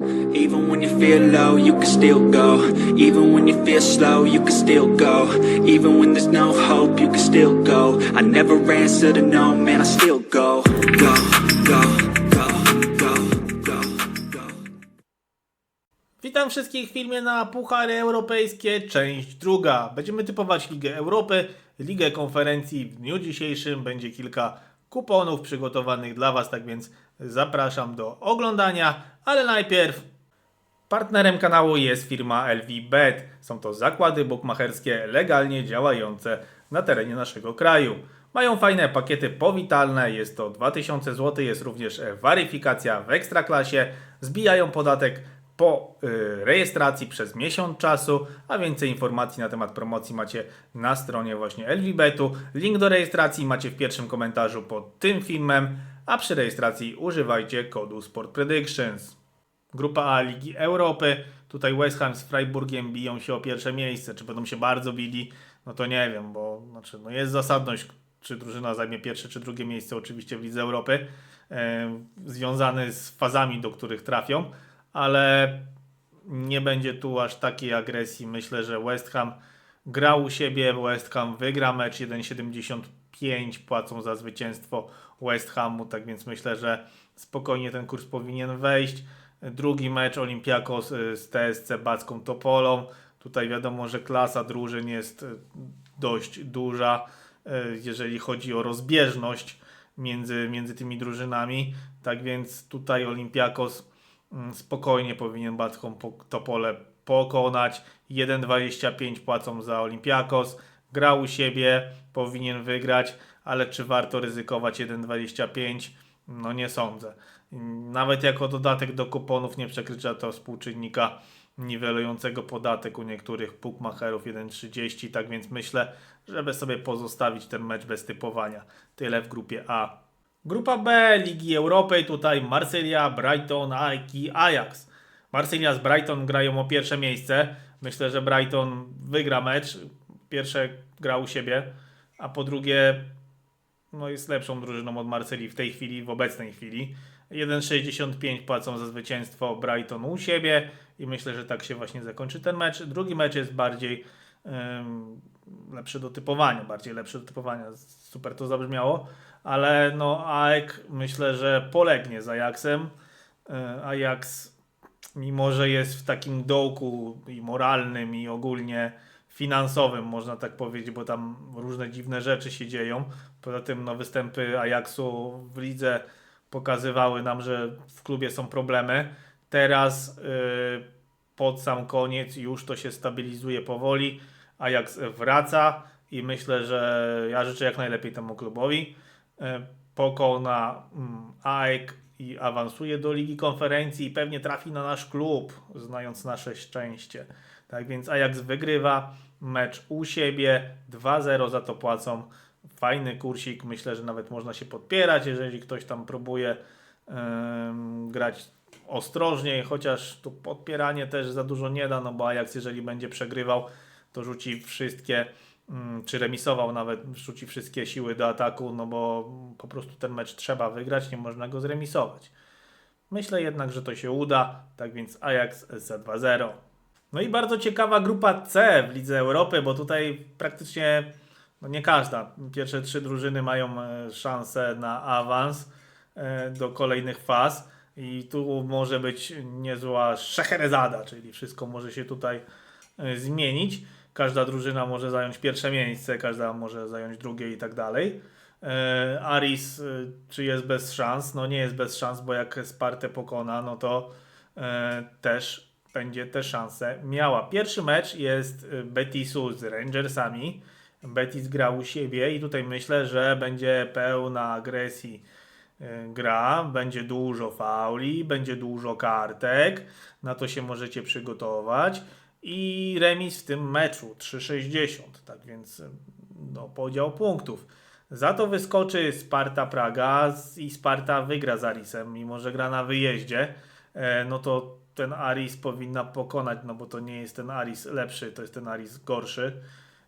Even when you feel low, you can still go. Even when you feel slow, you can still go. Even when there's no hope, you can still go. I never answer to no, man, I still go. Go, go. Witam wszystkich w filmie na Puchary Europejskie, część druga. Będziemy typować Ligę Europy, Ligę Konferencji. W dniu dzisiejszym będzie kilka kuponów przygotowanych dla Was, tak więc zapraszam do oglądania, ale najpierw partnerem kanału jest firma LVBet. Są to zakłady bukmacherskie legalnie działające na terenie naszego kraju. Mają fajne pakiety powitalne, jest to 2000 zł, jest również weryfikacja w Ekstraklasie, zbijają podatek po y, rejestracji przez miesiąc czasu, a więcej informacji na temat promocji macie na stronie właśnie LVBetu. Link do rejestracji macie w pierwszym komentarzu pod tym filmem, a przy rejestracji używajcie kodu Sport Predictions. Grupa A Ligi Europy. Tutaj West Ham z Freiburgiem biją się o pierwsze miejsce. Czy będą się bardzo bili? No to nie wiem, bo znaczy, no jest zasadność, czy drużyna zajmie pierwsze czy drugie miejsce oczywiście w Lidze Europy, e, związany z fazami, do których trafią, ale nie będzie tu aż takiej agresji. Myślę, że West Ham gra u siebie, West Ham wygra mecz 1,75 płacą za zwycięstwo West Hamu, tak więc myślę, że spokojnie ten kurs powinien wejść. Drugi mecz Olympiakos y, z TSC Backą Topolą. Tutaj wiadomo, że klasa drużyn jest y, dość duża, y, jeżeli chodzi o rozbieżność między, między tymi drużynami. Tak więc tutaj Olympiakos spokojnie powinien Backą Po- Topolę pokonać. 1,25 płacą za Olympiakos. Gra u siebie, powinien wygrać, ale czy warto ryzykować 1,25? No nie sądzę. Nawet jako dodatek do kuponów nie przekracza to współczynnika niwelującego podatek u niektórych bookmacherów 1,30, tak więc myślę, żeby sobie pozostawić ten mecz bez typowania. Tyle w grupie A. Grupa B Ligi Europy, tutaj Marsylia, Brighton, AEK i Ajax. Marsylia z Brighton grają o pierwsze miejsce. Myślę, że Brighton wygra mecz. Pierwsze gra u siebie, a po drugie no jest lepszą drużyną od Marsylii w tej chwili, w obecnej chwili. 1,65 płacą za zwycięstwo Brighton u siebie i myślę, że tak się właśnie zakończy ten mecz. Drugi mecz jest bardziej lepszy do typowania, bardziej lepszy do typowania. Super to zabrzmiało, ale no AEK myślę, że polegnie z Ajaxem. E, Ajax mimo, że jest w takim dołku i moralnym i ogólnie finansowym, można tak powiedzieć, bo tam różne dziwne rzeczy się dzieją. Poza tym no, występy Ajaxu w lidze pokazywały nam, że w klubie są problemy. Teraz yy, pod sam koniec już to się stabilizuje powoli. Ajax wraca i myślę, że ja życzę jak najlepiej temu klubowi. Yy, pokona mm, AEK i awansuje do Ligi Konferencji i pewnie trafi na nasz klub, znając nasze szczęście. Tak więc Ajax wygrywa mecz u siebie, 2-0 za to płacą. Fajny kursik, myślę, że nawet można się podpierać, jeżeli ktoś tam próbuje em, grać ostrożniej, chociaż to podpieranie też za dużo nie da, no bo Ajax jeżeli będzie przegrywał, to rzuci wszystkie, mm, czy remisował nawet, rzuci wszystkie siły do ataku, no bo po prostu ten mecz trzeba wygrać, nie można go zremisować. Myślę jednak, że to się uda, tak więc Ajax za 2-0. No i bardzo ciekawa grupa C w Lidze Europy, bo tutaj praktycznie no nie każda. Pierwsze trzy drużyny mają e, szansę na awans e, do kolejnych faz i tu może być niezła szeherezada, czyli wszystko może się tutaj e, zmienić. Każda drużyna może zająć pierwsze miejsce, każda może zająć drugie i tak dalej. E, Aris, e, czy jest bez szans? No nie jest bez szans, bo jak Spartę pokona, no to e, też będzie te szanse miała. Pierwszy mecz jest Betisu z Rangersami. Betis gra u siebie i tutaj myślę, że będzie pełna agresji gra, będzie dużo fauli, będzie dużo kartek, na to się możecie przygotować i remis w tym meczu 3,60, tak więc no, podział punktów. Za to wyskoczy Sparta Praga i Sparta wygra z Arisem, mimo że gra na wyjeździe, e, no to ten Aris powinna pokonać, no bo to nie jest ten Aris lepszy, to jest ten Aris gorszy.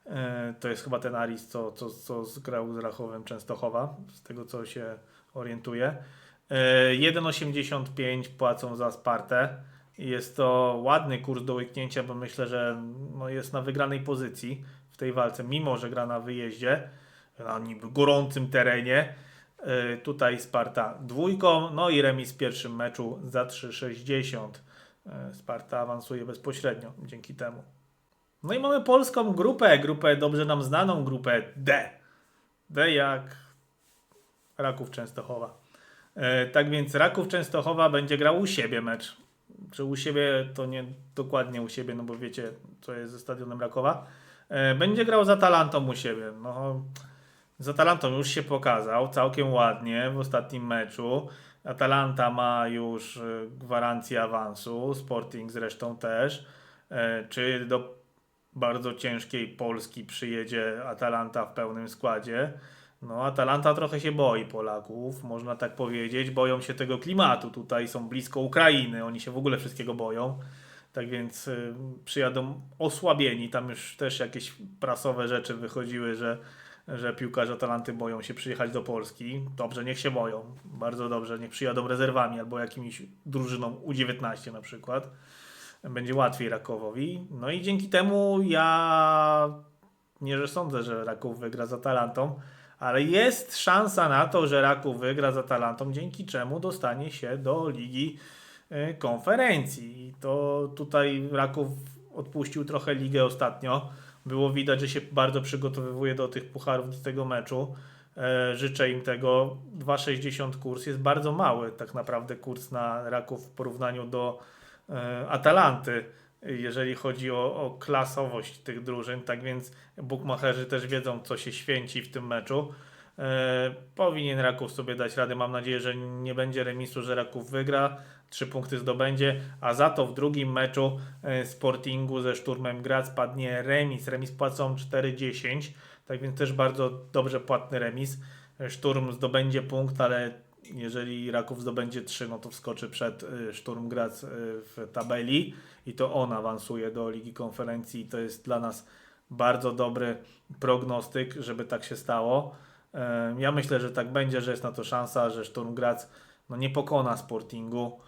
E, To jest chyba ten Aris, co, co, co zgrał z Rachowem Częstochowa, z tego co się orientuję. E, 1,85 płacą za Spartę. Jest to ładny kurs do łyknięcia, bo myślę, że no jest na wygranej pozycji w tej walce, mimo że gra na wyjeździe, na niby gorącym terenie. Yy, Tutaj Sparta dwójką, no i remis w pierwszym meczu za 3,60. Yy, Sparta awansuje bezpośrednio dzięki temu. No i mamy polską grupę, grupę dobrze nam znaną, grupę D. D jak Raków Częstochowa. E, tak więc Raków Częstochowa będzie grał u siebie mecz. Czy u siebie to nie dokładnie u siebie, no bo wiecie, co jest ze stadionem Rakowa. E, będzie grał z Atalantą u siebie. No, z Atalantą już się pokazał całkiem ładnie w ostatnim meczu. Atalanta ma już e, gwarancję awansu, Sporting zresztą też. E, Czy do bardzo ciężkiej Polski przyjedzie Atalanta w pełnym składzie? No, Atalanta trochę się boi Polaków, można tak powiedzieć. Boją się tego klimatu. Tutaj są blisko Ukrainy, oni się w ogóle wszystkiego boją. Tak więc y, przyjadą osłabieni. Tam już też jakieś prasowe rzeczy wychodziły, że, że piłkarze Atalanty boją się przyjechać do Polski. Dobrze, niech się boją. Bardzo dobrze, niech przyjadą rezerwami albo jakimiś drużyną U19 na przykład. Będzie łatwiej Rakowowi. No i dzięki temu ja nie, że sądzę, że Raków wygra z Atalantą, ale jest szansa na to, że Raków wygra z Atalantą, dzięki czemu dostanie się do Ligi y, Konferencji. I to tutaj Raków odpuścił trochę ligę ostatnio. Było widać, że się bardzo przygotowywuje do tych pucharów, do tego meczu. E, Życzę im tego. 2,60 kurs jest bardzo mały, tak naprawdę kurs na Raków w porównaniu do e, Atalanty, jeżeli chodzi o, o klasowość tych drużyn. Tak więc bukmacherzy też wiedzą, co się święci w tym meczu. E, powinien Raków sobie dać radę. Mam nadzieję, że nie będzie remisu, że Raków wygra, trzy punkty zdobędzie, a za to w drugim meczu e, Sportingu ze Szturmem Graz padnie remis. Remis płacą 4,10, tak więc też bardzo dobrze płatny remis. E, Szturm zdobędzie punkt, ale jeżeli Raków zdobędzie 3, no to wskoczy przed e, Szturm Graz e, w tabeli i to on awansuje do Ligi Konferencji. To jest dla nas bardzo dobry prognostyk, żeby tak się stało. E, Ja myślę, że tak będzie, że jest na to szansa, że Szturm Graz no, nie pokona Sportingu,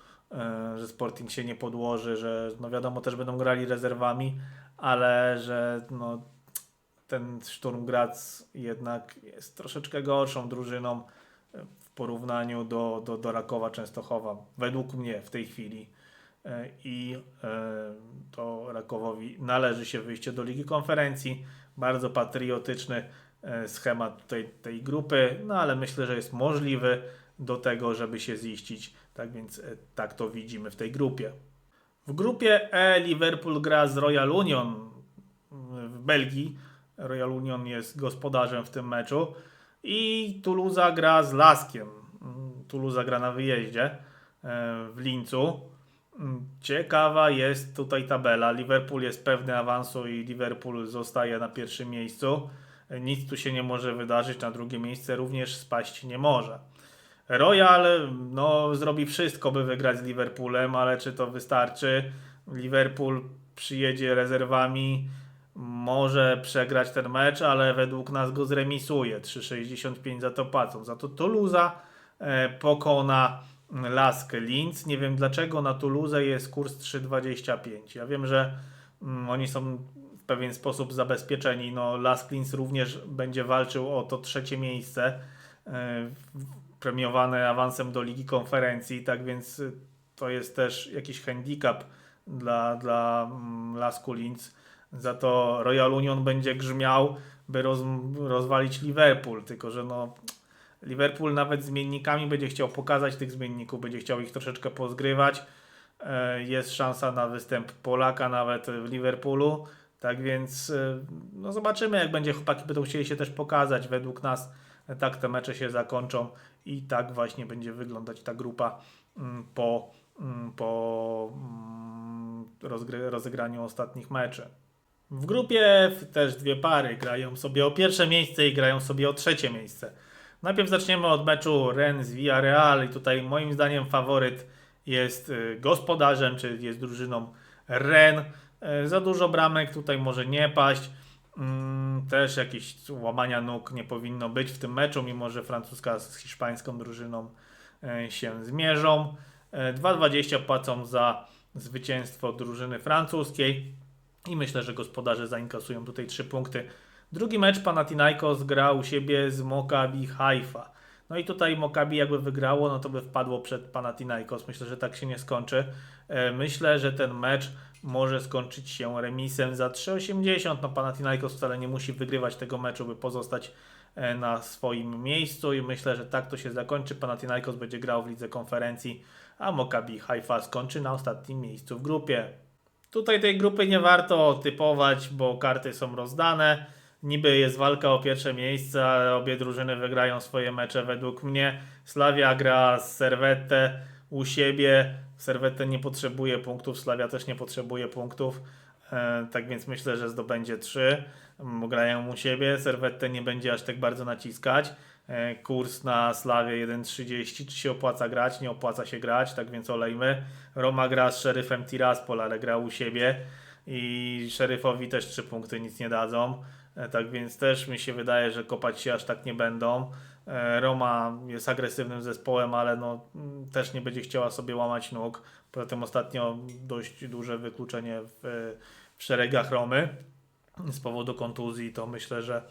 że Sporting się nie podłoży, że no wiadomo też będą grali rezerwami, ale że no, ten Szturm Graz jednak jest troszeczkę gorszą drużyną porównaniu do, do, do Rakowa Częstochowa, według mnie w tej chwili. E, I e, to Rakowowi należy się wyjście do Ligi Konferencji. Bardzo patriotyczny e, schemat tej, tej grupy, no ale myślę, że jest możliwy do tego, żeby się ziścić. Tak więc tak to widzimy w tej grupie. W grupie E Liverpool gra z Royal Union w Belgii. Royal Union jest gospodarzem w tym meczu. I Toulouse gra z Laskiem. Toulouse gra na wyjeździe e, w Lincu. Ciekawa jest tutaj tabela. Liverpool jest pewny awansu i Liverpool zostaje na pierwszym miejscu. Nic tu się nie może wydarzyć. Na drugie miejsce również spaść nie może. Royal no, zrobi wszystko, by wygrać z Liverpoolem, ale czy to wystarczy? Liverpool przyjedzie rezerwami, może przegrać ten mecz, ale według nas go zremisuje. 3,65 za to płacą. Za to Toulouse e, pokona Laskę Linz. Nie wiem dlaczego na Toulouse jest kurs 3,25. Ja wiem, że mm, oni są w pewien sposób zabezpieczeni. No, Lask Linz również będzie walczył o to trzecie miejsce. E, premiowane awansem do Ligi Konferencji, tak więc y, to jest też jakiś handicap dla, dla mm, Lasku Linz. Za to Royal Union będzie grzmiał, by roz, rozwalić Liverpool, tylko że no Liverpool nawet zmiennikami będzie chciał pokazać tych zmienników, będzie chciał ich troszeczkę pozgrywać. E, Jest szansa na występ Polaka nawet w Liverpoolu. Tak więc e, no zobaczymy, jak będzie chłopaki będą chcieli się też pokazać. Według nas e, tak te mecze się zakończą i tak właśnie będzie wyglądać ta grupa mm, po, mm, po mm, rozegraniu ostatnich meczy. W grupie też dwie pary grają sobie o pierwsze miejsce i grają sobie o trzecie miejsce. Najpierw zaczniemy od meczu Rennes z Villarreal i tutaj moim zdaniem faworyt jest y, gospodarzem, czy jest drużyną Ren. Y, Za dużo bramek tutaj może nie paść. Mm, Też jakieś łamania nóg nie powinno być w tym meczu, mimo że francuska z hiszpańską drużyną y, się zmierzą. Y, 2,20 płacą za zwycięstwo drużyny francuskiej i myślę, że gospodarze zainkasują tutaj trzy punkty. Drugi mecz Panathinaikos grał u siebie z Maccabi Haifa. No i tutaj Maccabi jakby wygrało, no to by wpadło przed Panathinaikos. Myślę, że tak się nie skończy. E, Myślę, że ten mecz może skończyć się remisem za 3,80. No Panathinaikos wcale nie musi wygrywać tego meczu, by pozostać e, na swoim miejscu i myślę, że tak to się zakończy. Panathinaikos będzie grał w lidze konferencji, a Maccabi Haifa skończy na ostatnim miejscu w grupie. Tutaj tej grupy nie warto typować, bo karty są rozdane. Niby jest walka o pierwsze miejsce, ale obie drużyny wygrają swoje mecze według mnie. Slavia gra z Servette u siebie. Servette nie potrzebuje punktów, Slavia też nie potrzebuje punktów. E, tak więc myślę, że zdobędzie 3. Mm, Grają u siebie. Servette nie będzie aż tak bardzo naciskać. E, Kurs na Slawie 1,30. Czy się opłaca grać? Nie opłaca się grać, tak więc olejmy. Roma gra z szeryfem Tiraspol, ale gra u siebie. I szeryfowi też 3 punkty nic nie dadzą. E, Tak więc też mi się wydaje, że kopać się aż tak nie będą. E, Roma jest agresywnym zespołem, ale no, mm, też nie będzie chciała sobie łamać nóg. Poza tym ostatnio dość duże wykluczenie w, w szeregach Romy z powodu kontuzji, to myślę, że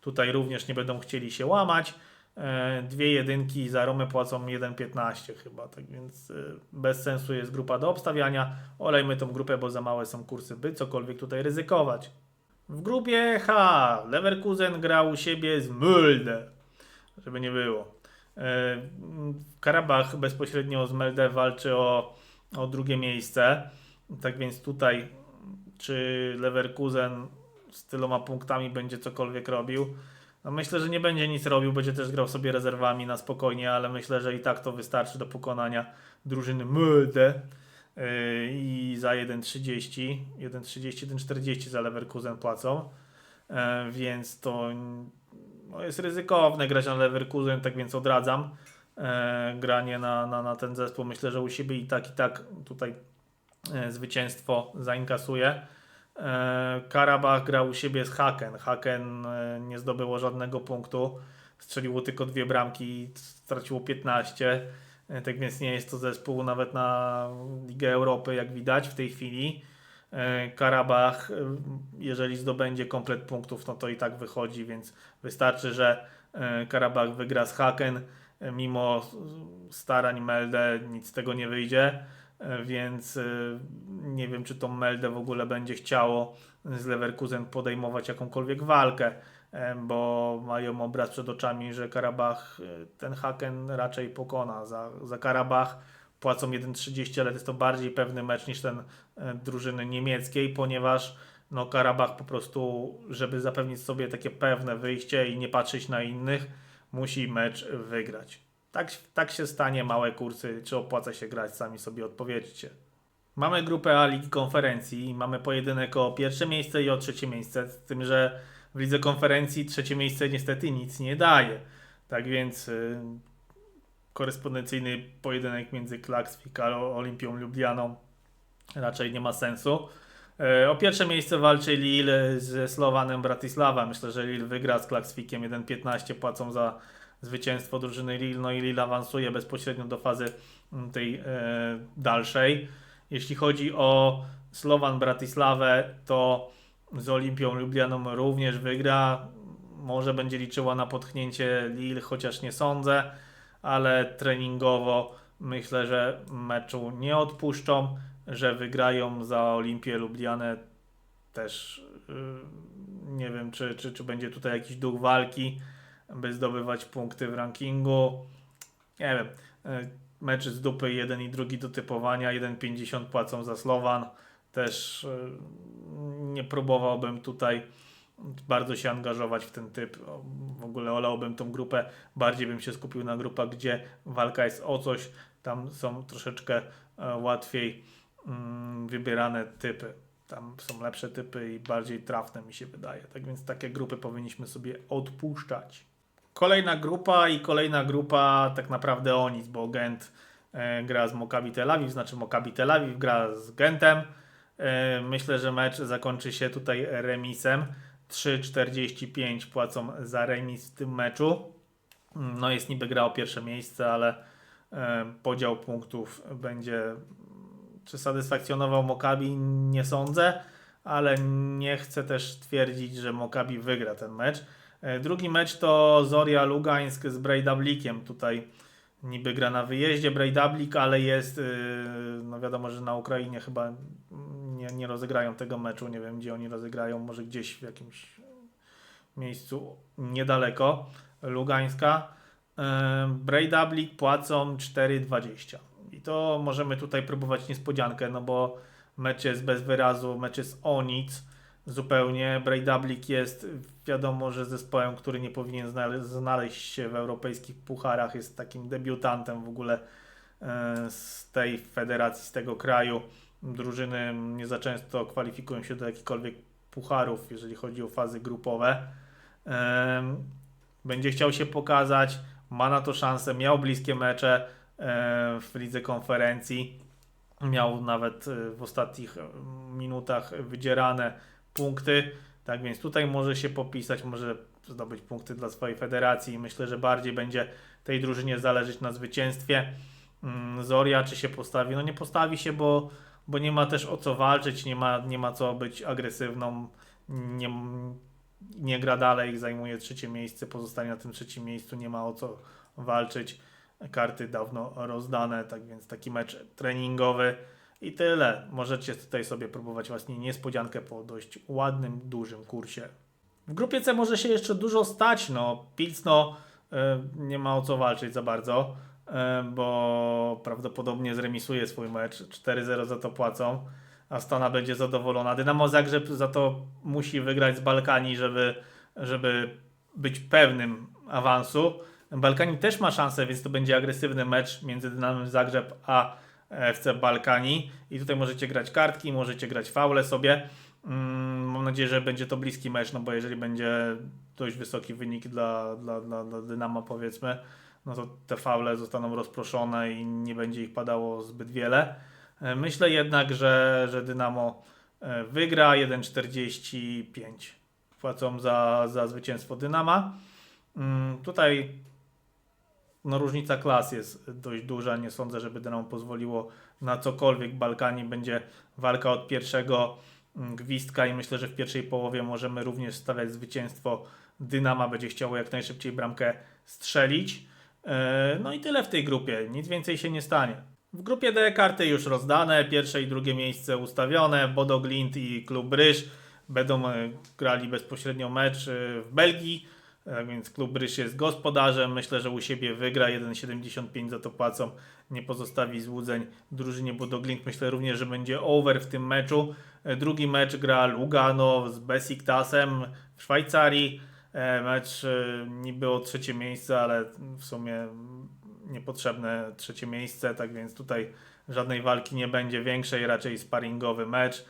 tutaj również nie będą chcieli się łamać. E, Dwie jedynki za Romę płacą 1,15 chyba, tak więc e, bez sensu jest grupa do obstawiania. Olejmy tą grupę, bo za małe są kursy, by cokolwiek tutaj ryzykować. W grupie H Leverkusen grał u siebie z Mulde, żeby nie było. E, Karabach bezpośrednio z Melde walczy o, o drugie miejsce. Tak więc tutaj, czy Leverkusen z tyloma punktami będzie cokolwiek robił? No myślę, że nie będzie nic robił, będzie też grał sobie rezerwami na spokojnie, ale myślę, że i tak to wystarczy do pokonania drużyny Mulde. Yy, i za 1,30, 1,30, 1,40 za Leverkusen płacą, E, więc to no, jest ryzykowne grać na Leverkusen, tak więc odradzam e, granie na, na, na ten zespół. Myślę, że u siebie i tak, i tak tutaj zwycięstwo zainkasuje. E, Karabach grał u siebie z Haken. Haken e, nie zdobyło żadnego punktu, strzeliło tylko dwie bramki i straciło 15. E, Tak więc nie jest to zespół nawet na Ligę Europy, jak widać w tej chwili. Karabach, jeżeli zdobędzie komplet punktów, no to i tak wychodzi, więc wystarczy, że Karabach wygra z Haken. Mimo starań Melde nic z tego nie wyjdzie, więc e, nie wiem, czy tą Melde w ogóle będzie chciało z Leverkusen podejmować jakąkolwiek walkę e, bo mają obraz przed oczami, że Karabach e, ten Haken raczej pokona. Za, za Karabach płacą 1,30, ale jest to bardziej pewny mecz niż ten e, drużyny niemieckiej, ponieważ no, Karabach po prostu, żeby zapewnić sobie takie pewne wyjście i nie patrzeć na innych, musi mecz wygrać. Tak, tak się stanie, małe kursy, czy opłaca się grać, sami sobie odpowiedzcie. Mamy grupę A Ligi Konferencji mamy pojedynek o pierwsze miejsce i o trzecie miejsce, z tym, że w Lidze Konferencji trzecie miejsce niestety nic nie daje. Tak więc y, korespondencyjny pojedynek między Klaksvik a Olimpią Lublianą raczej nie ma sensu. E, O pierwsze miejsce walczy Lille ze Slowanem Bratislava. Myślę, że Lille wygra z Klaksvikiem 1-15, płacą za zwycięstwo drużyny Lille, no i Lille awansuje bezpośrednio do fazy mm, tej e, dalszej. Jeśli chodzi o Slovan Bratislavę, to z Olimpią Lublianą również wygra. Może będzie liczyła na potchnięcie Lille, chociaż nie sądzę, ale treningowo myślę, że meczu nie odpuszczą, że wygrają za Olimpię Lublianę. Też yy, nie wiem, czy, czy, czy będzie tutaj jakiś duch walki, by zdobywać punkty w rankingu. Nie wiem. Yy, Mecz z dupy jeden i drugi do typowania. 1,50 płacą za Slovan. Też yy, nie próbowałbym tutaj bardzo się angażować w ten typ. W ogóle olałbym tą grupę. Bardziej bym się skupił na grupach, gdzie walka jest o coś. Tam są troszeczkę e, łatwiej mm, wybierane typy. Tam są lepsze typy i bardziej trafne mi się wydaje. Tak więc takie grupy powinniśmy sobie odpuszczać. Kolejna grupa i kolejna grupa tak naprawdę o nic, bo Gent e, gra z Maccabi Tel Awiw, znaczy Maccabi Tel Awiw gra z Gentem. E, myślę, że mecz zakończy się tutaj remisem. 3,45 płacą za remis w tym meczu. No jest niby gra o pierwsze miejsce, ale e, podział punktów będzie czy satysfakcjonował Mokabi, nie sądzę, ale nie chcę też twierdzić, że Mokabi wygra ten mecz. E, Drugi mecz to Zoria Lugańsk z Breidablikiem. Tutaj niby gra na wyjeździe Breidablik, ale jest, yy, no wiadomo, że na Ukrainie chyba nie, nie rozegrają tego meczu. Nie wiem, gdzie oni rozegrają, może gdzieś w jakimś miejscu niedaleko Lugańska. Yy, Breidablik płacą 4,20. I to możemy tutaj próbować niespodziankę, no bo mecz jest bez wyrazu, mecz jest o nic zupełnie. Breidablik jest wiadomo, że zespołem, który nie powinien znale- znaleźć się w europejskich pucharach, jest takim debiutantem w ogóle e, z tej federacji, z tego kraju. Drużyny nie za często kwalifikują się do jakichkolwiek pucharów, jeżeli chodzi o fazy grupowe. Em, Będzie chciał się pokazać, ma na to szansę, miał bliskie mecze e, w lidze konferencji. Miał nawet e, w ostatnich e, minutach wydzierane punkty. Tak więc tutaj może się popisać, może zdobyć punkty dla swojej federacji. Myślę, że bardziej będzie tej drużynie zależeć na zwycięstwie. Mm, Zoria czy się postawi? No nie postawi się, bo, bo nie ma też o co walczyć, nie ma, nie ma co być agresywną. Nie, nie gra dalej, zajmuje trzecie miejsce, pozostanie na tym trzecim miejscu, nie ma o co walczyć. Karty dawno rozdane, tak więc taki mecz treningowy. I tyle. Możecie tutaj sobie próbować właśnie niespodziankę po dość ładnym, dużym kursie. W grupie C może się jeszcze dużo stać. No, Pilsno y, nie ma o co walczyć za bardzo, y, bo prawdopodobnie zremisuje swój mecz. 4-0 za to płacą. Astana będzie zadowolona. Dynamo Zagrzeb za to musi wygrać z Balkani, żeby, żeby być pewnym awansu. Balkani też ma szansę, więc to będzie agresywny mecz między Dynamem Zagrzeb a FC Balkani i tutaj możecie grać kartki, możecie grać faule sobie. Mm, Mam nadzieję, że będzie to bliski mecz, no bo jeżeli będzie dość wysoki wynik dla, dla, dla, dla Dynama powiedzmy, no to te faule zostaną rozproszone i nie będzie ich padało zbyt wiele. E, Myślę jednak, że, że Dynamo e, wygra 1,45. Płacą za, za zwycięstwo Dynama. Mm, Tutaj no, różnica klas jest dość duża. Nie sądzę, żeby Dynamo pozwoliło na cokolwiek. Balkani będzie walka od pierwszego mm, gwizdka i myślę, że w pierwszej połowie możemy również stawiać zwycięstwo. Dynama będzie chciało jak najszybciej bramkę strzelić. E, No i tyle w tej grupie. Nic więcej się nie stanie. W grupie D karty już rozdane, pierwsze i drugie miejsce ustawione. Bodo Glint i Klub Ryż będą e, grali bezpośrednio mecz e, w Belgii. Tak więc klub Ryż jest gospodarzem. Myślę, że u siebie wygra 1,75 za to płacą. Nie pozostawi złudzeń drużynie Bodoglint. Myślę również, że będzie over w tym meczu. E, Drugi mecz gra Lugano z Besiktasem w Szwajcarii. E, Mecz e, niby o trzecie miejsce, ale w sumie niepotrzebne trzecie miejsce. Tak więc tutaj żadnej walki nie będzie większej, raczej sparingowy mecz.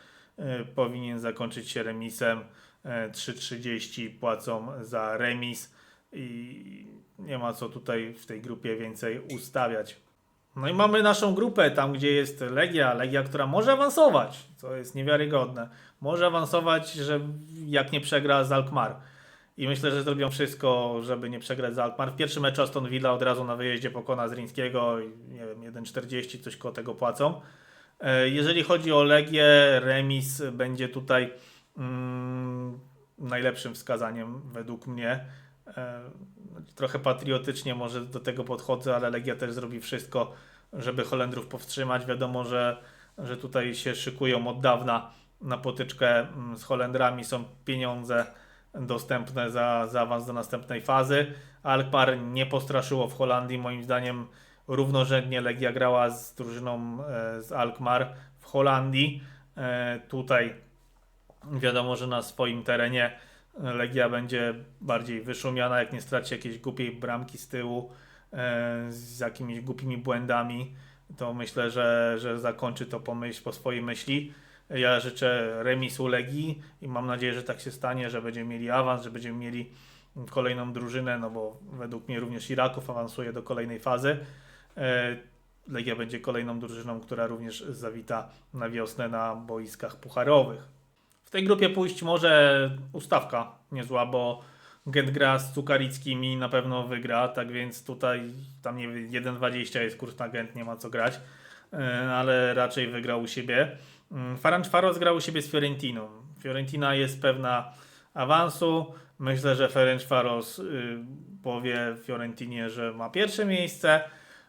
Powinien zakończyć się remisem. E, 3,30 płacą za remis i nie ma co tutaj w tej grupie więcej ustawiać. No i mamy naszą grupę, tam gdzie jest Legia, Legia, która może awansować, co jest niewiarygodne. Może awansować, że jak nie przegra z Alkmaar. I myślę, że zrobią wszystko, żeby nie przegrać z Alkmaar. W pierwszym meczu Aston Villa od razu na wyjeździe pokona Zrińskiego nie wiem, 1,40 coś koło tego płacą. E, Jeżeli chodzi o Legię, remis będzie tutaj mm, najlepszym wskazaniem według mnie. E, Trochę patriotycznie może do tego podchodzę, ale Legia też zrobi wszystko, żeby Holendrów powstrzymać. Wiadomo, że, że tutaj się szykują od dawna na potyczkę mm, z Holendrami. Są pieniądze dostępne za, za awans do następnej fazy. Alkmaar nie postraszyło w Holandii. Moim zdaniem równorzędnie Legia grała z drużyną e, z Alkmaar w Holandii. E, Tutaj wiadomo, że na swoim terenie Legia będzie bardziej wyszumiana, jak nie straci jakiejś głupiej bramki z tyłu e, z jakimiś głupimi błędami, to myślę, że, że zakończy to po, myśl, po swojej myśli. Ja życzę remisu Legii i mam nadzieję, że tak się stanie, że będziemy mieli awans, że będziemy mieli kolejną drużynę, no bo według mnie również Iraków awansuje do kolejnej fazy. E, Legia będzie kolejną drużyną, która również zawita na wiosnę na boiskach pucharowych. W tej grupie pójść może ustawka niezła, bo Gent gra z Cukarickim i na pewno wygra, tak więc tutaj tam nie wiem, 1,20 jest kurs na Gent, nie ma co grać. e, ale raczej wygrał u siebie. Mm, Ferencvaros grał u siebie z Fiorentiną. Fiorentina jest pewna awansu. Myślę, że Ferencvaros y, powie Fiorentinie, że ma pierwsze miejsce,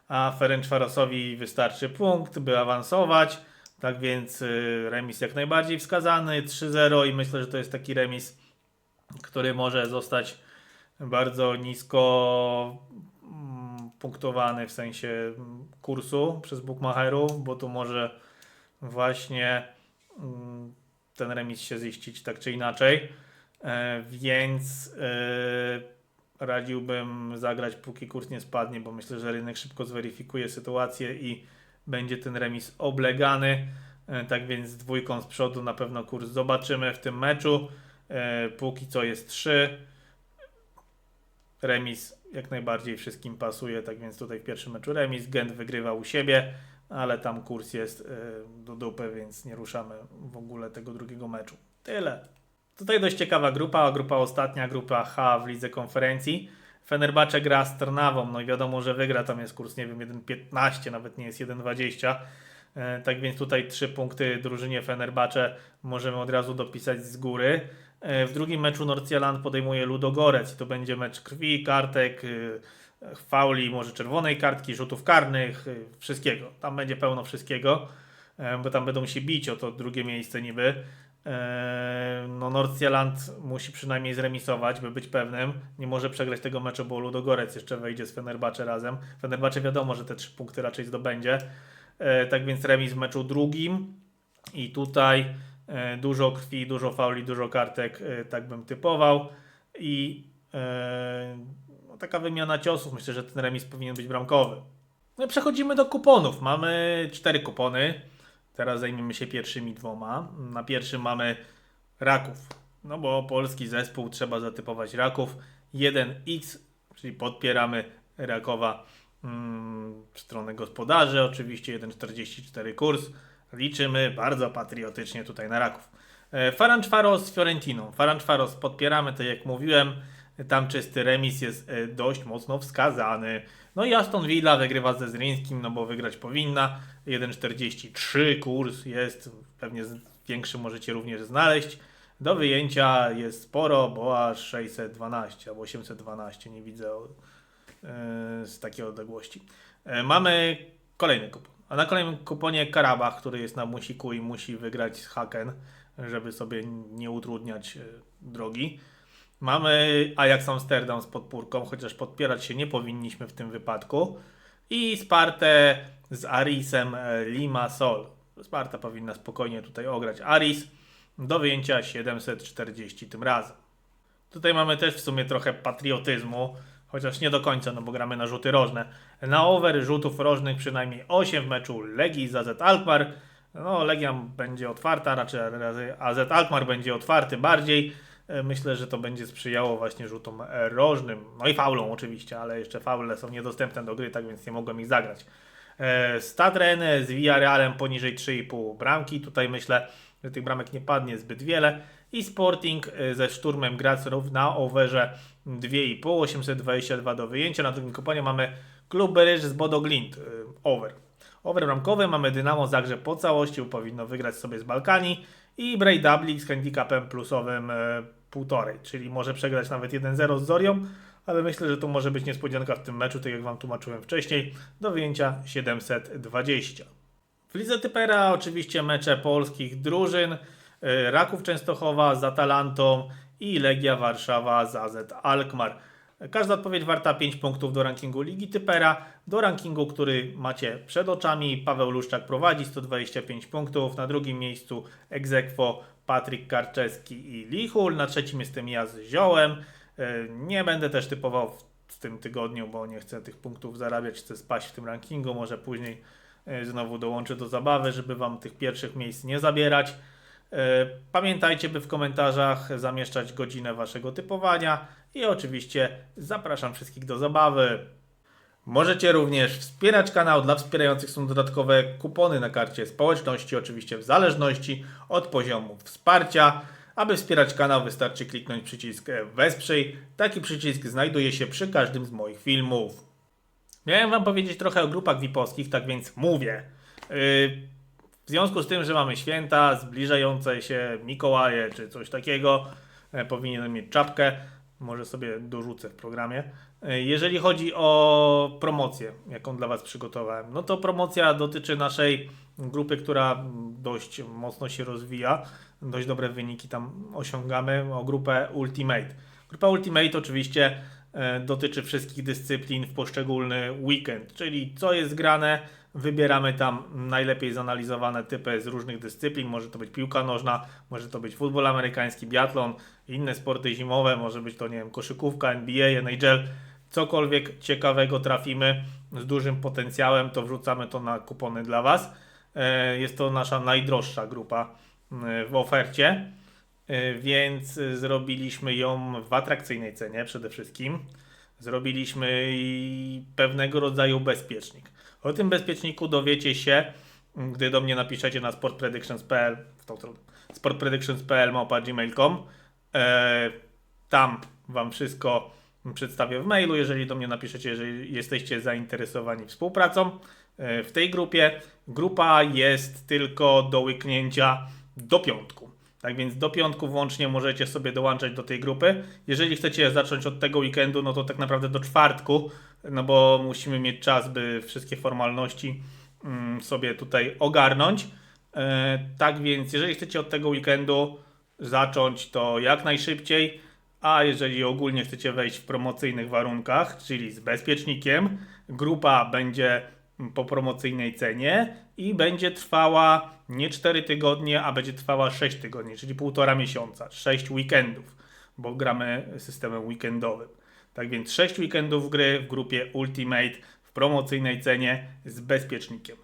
a Ferencvarosowi wystarczy punkt, by awansować. Tak więc y, remis jak najbardziej wskazany 3-0 i myślę, że to jest taki remis, który może zostać bardzo nisko mm, punktowany w sensie mm, kursu przez bookmacherów, bo tu może właśnie mm, ten remis się ziścić tak czy inaczej. E, więc e, radziłbym zagrać póki kurs nie spadnie, bo myślę, że rynek szybko zweryfikuje sytuację i będzie ten remis oblegany. E, tak więc z dwójką z przodu na pewno kurs zobaczymy w tym meczu. E, póki co jest 3. Remis jak najbardziej wszystkim pasuje, tak więc tutaj w pierwszym meczu remis. Gent wygrywa u siebie, ale tam kurs jest e, do dupy, więc nie ruszamy w ogóle tego drugiego meczu. Tyle. Tutaj dość ciekawa grupa, grupa ostatnia, grupa H w lidze konferencji. Fenerbahce gra z Trnawą, no i wiadomo, że wygra, tam jest kurs, nie wiem, 1,15, nawet nie jest 1,20. E, Tak więc tutaj trzy punkty drużynie Fenerbahce możemy od razu dopisać z góry. E, W drugim meczu Nordsjaland podejmuje Ludogorec. To będzie mecz krwi, kartek, y, fauli, może czerwonej kartki, rzutów karnych, wszystkiego. Tam będzie pełno wszystkiego, e, bo tam będą się bić o to drugie miejsce niby. No Nordsjaland musi przynajmniej zremisować, by być pewnym. Nie może przegrać tego meczu, bo Ludogorec jeszcze wejdzie z Fenerbahce razem. Fenerbahce wiadomo, że te trzy punkty raczej zdobędzie. E, Tak więc remis w meczu drugim i tutaj e, dużo krwi, dużo fauli, dużo kartek, e, tak bym typował i no, taka wymiana ciosów, myślę, że ten remis powinien być bramkowy. No i przechodzimy do kuponów. Mamy cztery kupony. Teraz zajmiemy się pierwszymi dwoma. Na pierwszym mamy Raków. No bo polski zespół trzeba zatypować Raków. 1x, czyli podpieramy Rakowa mm, stronę gospodarzy. Oczywiście 1,44 kurs. Liczymy bardzo patriotycznie tutaj na Raków. E, Ferencvaros z Fiorentiną. Ferencvaros podpieramy, tak jak mówiłem. Tam czysty remis jest e, dość mocno wskazany. No i Aston Villa wygrywa ze Zryńskim, no bo wygrać powinna. 1,43 kurs jest, pewnie większy możecie również znaleźć. Do wyjęcia jest sporo, bo aż 612 albo 812, nie widzę e, z takiej odległości. E, mamy kolejny kupon. A na kolejnym kuponie Karabach, który jest na musiku i musi wygrać z Haken, żeby sobie nie utrudniać e, drogi. Mamy Ajax Amsterdam z podpórką, chociaż podpierać się nie powinniśmy w tym wypadku. I Spartę z Arisem e, Limassol. Sparta powinna spokojnie tutaj ograć Aris. Do wyjęcia 740 tym razem. Tutaj mamy też w sumie trochę patriotyzmu, chociaż nie do końca, no bo gramy na rzuty rożne. Na over rzutów rożnych przynajmniej 8 w meczu Legii z AZ Alkmaar. No, Legia będzie otwarta, raczej AZ Alkmaar będzie otwarty bardziej. E, Myślę, że to będzie sprzyjało właśnie rzutom rożnym. No i faulom oczywiście, ale jeszcze faule są niedostępne do gry, tak więc nie mogłem ich zagrać. E, Stadren z Villarrealem poniżej 3,5 bramki. Tutaj myślę, że tych bramek nie padnie zbyt wiele. I Sporting e, ze Szturmem Gracrów na overze 2,5, 822 do wyjęcia. Na drugim kuponie mamy Klub Beryż z Bodo Glint, over. Over bramkowy mamy Dynamo Zagrzeb po całości, powinno wygrać sobie z Balkani i Bray Dublik z handicapem plusowym 1,5, czyli może przegrać nawet 1-0 z Zorią, ale myślę, że to może być niespodzianka w tym meczu, tak jak Wam tłumaczyłem wcześniej, do wyjęcia 720. W Lidze Typera oczywiście mecze polskich drużyn, e, Raków Częstochowa z Atalantą i Legia Warszawa z AZ Alkmaar. Każda odpowiedź warta 5 punktów do rankingu Ligi Typera. Do rankingu, który macie przed oczami, Paweł Luszczak prowadzi 125 punktów. Na drugim miejscu Egzekwo Patryk Karczewski i Lichul. Na trzecim jestem ja z Ziołem. E, Nie będę też typował w- tym tygodniu, bo nie chcę tych punktów zarabiać, chcę spaść w tym rankingu. Może później e, znowu dołączę do zabawy, żeby Wam tych pierwszych miejsc nie zabierać. E, Pamiętajcie, by w komentarzach zamieszczać godzinę Waszego typowania i oczywiście zapraszam wszystkich do zabawy. Możecie również wspierać kanał. Dla wspierających są dodatkowe kupony na karcie społeczności, oczywiście w zależności od poziomu wsparcia. Aby wspierać kanał wystarczy kliknąć przycisk Wesprzyj. Taki przycisk znajduje się przy każdym z moich filmów. Miałem Wam powiedzieć trochę o grupach VIP-owskich, tak więc mówię. W związku z tym, że mamy święta, zbliżające się Mikołaje czy coś takiego, e, powinienem mieć czapkę. Może sobie dorzucę w programie. E, Jeżeli chodzi o promocję, jaką dla Was przygotowałem, no to promocja dotyczy naszej grupy, która dość mocno się rozwija. Dość dobre wyniki tam osiągamy. O grupę Ultimate. Grupa Ultimate oczywiście e, dotyczy wszystkich dyscyplin w poszczególny weekend, czyli co jest grane, wybieramy tam najlepiej zanalizowane typy z różnych dyscyplin, może to być piłka nożna, może to być futbol amerykański, biatlon, inne sporty zimowe, może być to, nie wiem, koszykówka, NBA, NHL, cokolwiek ciekawego trafimy z dużym potencjałem, to wrzucamy to na kupony dla Was. E, Jest to nasza najdroższa grupa e, w ofercie. Y, więc zrobiliśmy ją w atrakcyjnej cenie przede wszystkim. Zrobiliśmy pewnego rodzaju bezpiecznik. O tym bezpieczniku dowiecie się, gdy do mnie napiszecie na sportpredictions.pl w tą stronę sportpredictions.pl małpa gmail.com e, Tam wam wszystko przedstawię w mailu, jeżeli do mnie napiszecie, jeżeli jesteście zainteresowani współpracą e, w tej grupie. Grupa jest tylko do łyknięcia do piątku. Tak więc do piątku włącznie możecie sobie dołączać do tej grupy. Jeżeli chcecie zacząć od tego weekendu, no to tak naprawdę do czwartku, no bo musimy mieć czas, by wszystkie formalności mm, sobie tutaj ogarnąć. E, tak więc, jeżeli chcecie od tego weekendu zacząć, to jak najszybciej. A jeżeli ogólnie chcecie wejść w promocyjnych warunkach, czyli z bezpiecznikiem, grupa będzie po promocyjnej cenie i będzie trwała nie 4 tygodnie, a będzie trwała 6 tygodni, czyli półtora miesiąca, 6 weekendów, bo gramy systemem weekendowym. Tak więc 6 weekendów gry w grupie Ultimate w promocyjnej cenie z bezpiecznikiem.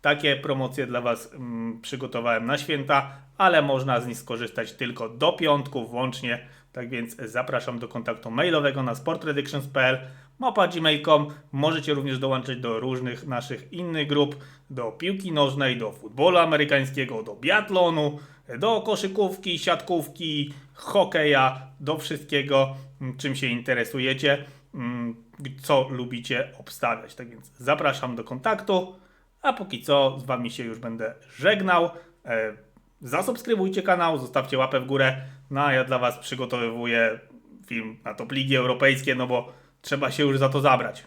Takie promocje dla Was mm, przygotowałem na święta, ale można z nich skorzystać tylko do piątku włącznie. Tak więc zapraszam do kontaktu mailowego na sportpredictions.pl mapa gmail.com. Możecie również dołączyć do różnych naszych innych grup, do piłki nożnej, do futbolu amerykańskiego, do biatlonu, do koszykówki, siatkówki, hokeja, do wszystkiego, m, czym się interesujecie, m, co lubicie obstawiać. Tak więc zapraszam do kontaktu. A póki co z Wami się już będę żegnał. E, zasubskrybujcie kanał, zostawcie łapę w górę. No a ja dla Was przygotowywuję film na top ligi europejskie, no bo trzeba się już za to zabrać.